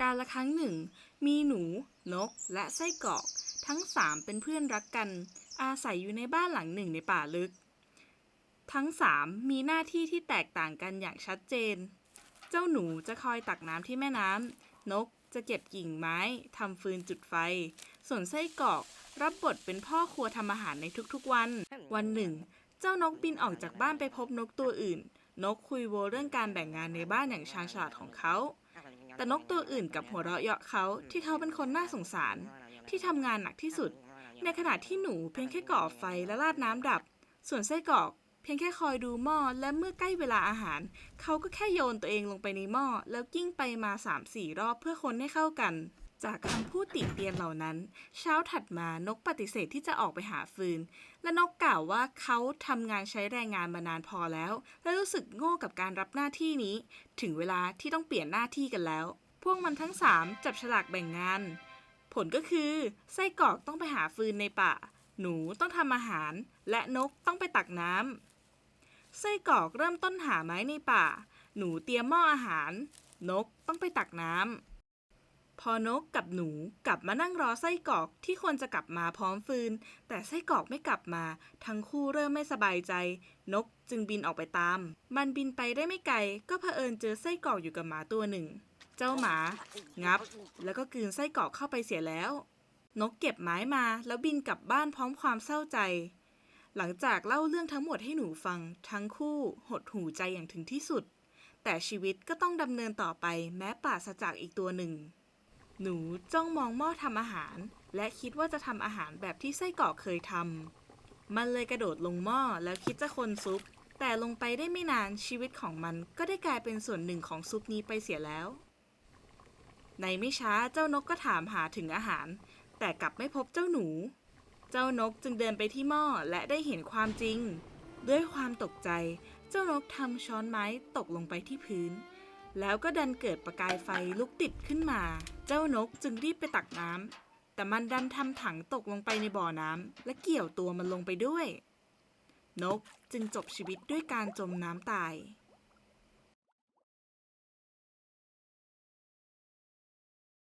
การละครั้งหนึ่ง มีหนู นก และไส้กรอก ทั้งสามเป็นเพื่อนรักกัน อาศัยอยู่ในบ้านหลังหนึ่งในป่าลึก ทั้งสามมีหน้าที่ที่แตกต่างกันอย่างชัดเจน เจ้าหนูจะคอยตักน้ำที่แม่น้ำนกจะเก็บกิ่งไม้ทำฟืนจุดไฟ ส่วนไส้กรอก รับบทเป็นพ่อครัวทำอาหารในทุกๆวัน วันหนึ่ง เจ้านกบินออกจากบ้านไปพบนกตัวอื่น นกคุยโวเรื่องการแบ่งงานในบ้านอย่างชาญฉลาดของเขา แต่นกตัวอื่นกับหัวเราะเยาะเขาที่เขาเป็นคนน่าสงสาร ที่ทำงานหนักที่สุด ในขณะที่หนูเพียงแค่ก่อไฟและราดน้ำดับ ส่วนไส้กรอกเพียงแค่คอยดูหม้อและเมื่อใกล้เวลาอาหาร เขาก็แค่โยนตัวเองลงไปในหม้อแล้วกิ้งไปมา3-4รอบเพื่อคนให้เข้ากัน จากคำพูดติเตียนเหล่านั้น เช้าถัดมานกปฏิเสธที่จะออกไปหาฟืน และนกกล่าวว่าเขาทำงานใช้แรงงานมานานพอแล้ว และรู้สึกโง่กับการรับหน้าที่นี้ ถึงเวลาที่ต้องเปลี่ยนหน้าที่กันแล้ว พวกมันทั้งสามจับฉลากแบ่งงาน ผลก็คือไส้กรอกต้องไปหาฟืนในป่า หนูต้องทำอาหาร และนกต้องไปตักน้ำไส้กรอกเริ่มต้นหาไม้ในป่า หนูเตรียมหม้ออาหาร นกต้องไปตักน้ำ อนกกับหนูกลับมานั่งรอไส้กรอกที่ควรจะกลับมาพร้อมฟืน แต่ไส้กรอกไม่กลับมา ทั้งคู่เริ่มไม่สบายใจ นกจึงบินออกไปตาม มันบินไปได้ไม่ไกล ก็เผอิญเจอไส้กรอกอยู่กับหมาตัวหนึ่ง เจ้าหมา งับ แล้วก็กืนไส้กรอกเข้าไปเสียแล้ว นกเก็บไม้มาแล้วบินกลับบ้านพร้อมความเศร้าใจ หลังจากเล่าเรื่องทั้งหมดให้หนูฟัง ทั้งคู่หดหูใจอย่างถึงที่สุดแต่ชีวิตก็ต้องดำเนินต่อไปแม้ปราศจากอีกตัวหนึ่ง หนูจ้องมองหม้อทำอาหาร และคิดว่าจะทำอาหารแบบที่ไส้กรอกเคยทำ มันเลยกระโดดลงหม้อแล้วคิดจะคนซุป แต่ลงไปได้ไม่นานชีวิตของมันก็ได้กลายเป็นส่วนหนึ่งของซุปนี้ไปเสียแล้ว ในไม่ช้าเจ้านกก็ถามหาถึงอาหาร แต่กลับไม่พบเจ้าหนู เจ้านกจึงเดินไปที่หม้อและได้เห็นความจริง ด้วยความตกใจ เจ้านกทำช้อนไม้ตกลงไปที่พื้น แล้วก็ดันเกิดประกายไฟลุกติดขึ้นมา เจ้านกจึงรีบไปตักน้ำ แต่มันดันทำถังตกลงไปในบ่อน้ำและเกี่ยวตัวมันลงไปด้วย นกจึงจบชีวิตด้วยการจมน้ำตาย